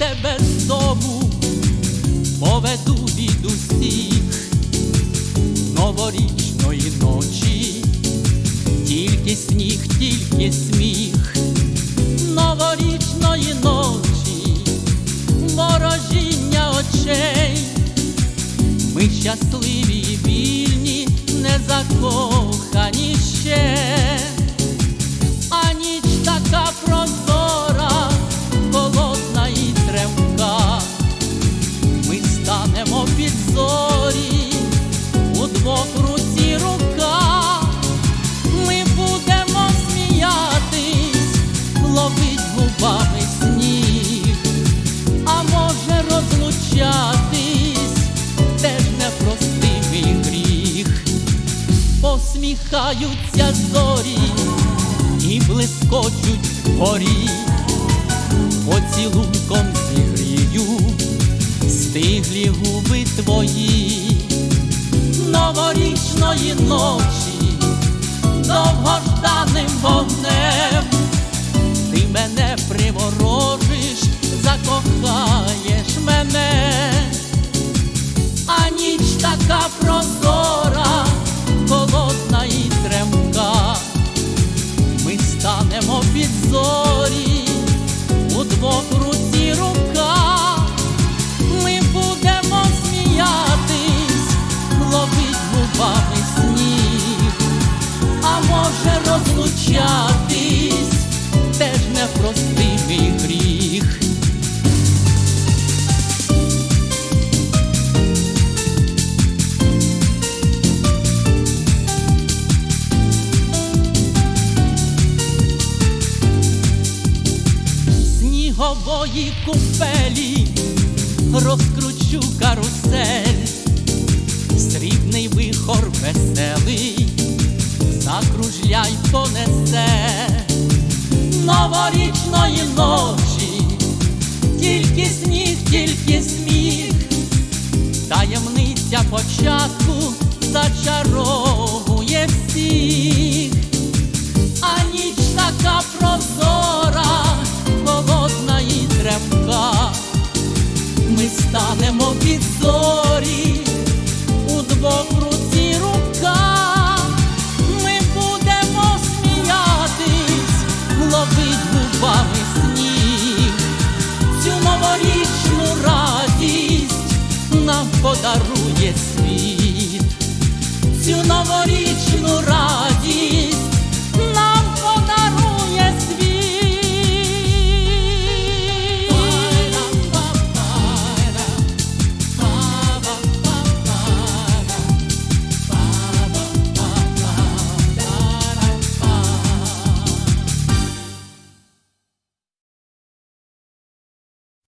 тебе з дому, поведу від усіх новорічної ночі, тільки сніг, тільки сміх, новорічної ночі, ворожіння очей, ми щасливі і вільні, не закохані ще, посміхаються зорі і блискочуть горі, поцілунком зігрію стиглі губи твої, новорічної ночі, довгожданим вогнем, розлучатись, теж непростимий гріх. Снігової купелі розкручу карусель, новорічної ночі, тільки сніг, тільки сміх, таємниця початку зачаровує всіх, а ніч така прозора, холодна і тремка. Ми станемо подарує